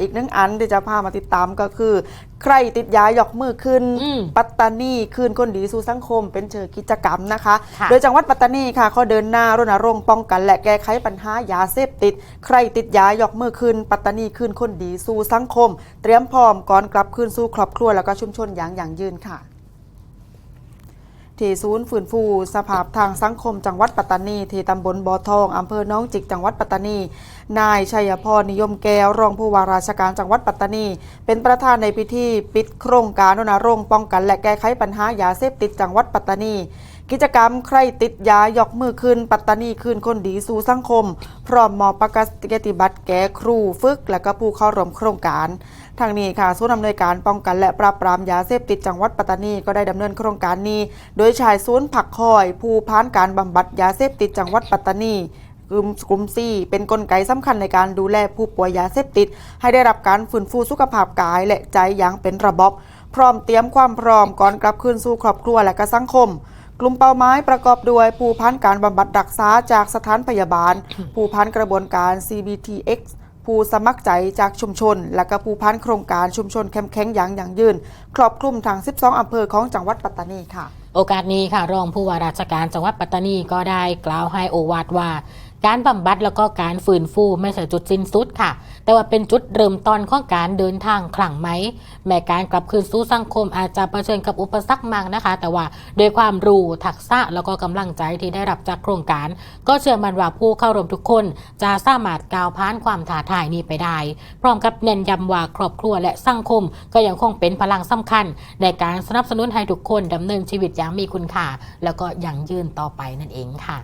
อีกหนึ่งอันที่จะพามาติดตามก็คือ ใครติดยายกมือขึ้นอืมปัตตานีคืนคนดีสู่สังคม เป็นเชิงกิจกรรมนะคะค่ะโดยจังหวัดปัตตานีค่ะเขาเดินหน้ารณรงค์ป้องกัน และแก้ไขปัญหายาเสพติด ใครติดยายกมือขึ้น ปัตตานีคืนคนดีสู่สังคม เตรียมพร้อมก่อนกลับคืนสู่ครอบครัวแล้วก็ชุมชนอย่างอย่างยืนค่ะ ที่ศูนย์ฟื้นฟูสภาพทางสังคมจังหวัดปัตตานี ที่ตำบลบ่อทองอำเภอหน้องจิกจังหวัดปัตตานี นายชัยพรนิยมแก้วรองผู้ว่าราชการจังหวัดปัตตานี เป็นประธานในพิธีปิดโครงการรณรงค์ป้องกัน และแก้ไขปัญหายาเสพติดจังหวัดปัตตานี กิจกรรมใครติดยายกมือขึ้น ปัตตานีคืนคนดีสู่สังคม พร้อมมอบประกาศกิบัตรแก่ครูฝึก และก็ผู้เข้าร่วมโครงการ ทางนี้ค่ะศูนย์อำนวยการป้องกันและปราบปรามยาเสพติดจังหวัดปัตตานีก็ได้ดำเนินโครงการนี้ โดยชายศูนย์ผักคอย ผู้พานการบำบัดยาเสพติดจังหวัดปัตตานีกลุ่มกลุ่มซีเป็นกลไกสำคัญในการดูแลผู้ป่วยยาเสพติด ให้ได้รับการฟื้นฟูสุขภาพกายและใจอย่างเป็นระบบพร้อมเตรียมความพร้อมก่อนกลับคืนสู่ครอบครัวและก็สังคม กลุ่มเป้าหมายประกอบด้วยผู้พันการบำบัดรักษาจากสถานพยาบาล ผู้พันกระบวนการ CBTX ผู้สมัครใจจากชุมชน และก็ผู้พันโครงการชุมชนเข้มแข็งอย่างยั่งยืน ครอบคลุมทั้ง 12 อำเภอของจังหวัดปัตตานีค่ะ โอกาสนี้ค่ะ รองผู้ว่าราชการจังหวัดปัตตานีก็ได้กล่าวให้โอวาทว่า การบำบัดแล้วก็การฟื้นฟูไม่ใช่จุดสิ้นสุดค่ะ แต่ว่าเป็นจุดเริ่มต้นของการเดินทางครั้งไหม แม้การกลับคืนสู่สังคมอาจจะเผชิญกับอุปสรรคมากนะคะ แต่ว่าด้วยความรู้ทักษะแล้วก็กำลังใจที่ได้รับจากโครงการ ก็เชื่อมั่นว่าผู้เข้าร่วมทุกคน จะสามารถก้าวผ่านความท้าทายนี้ไปได้ พร้อมกับเน้นย้ำว่าครอบครัวและสังคม ก็ยังคงเป็นพลังสำคัญ ในการสนับสนุนให้ทุกคนดำเนินชีวิตอย่างมีคุณค่าแล้วก็ยั่งยืนต่อไปนั่นเองค่ะ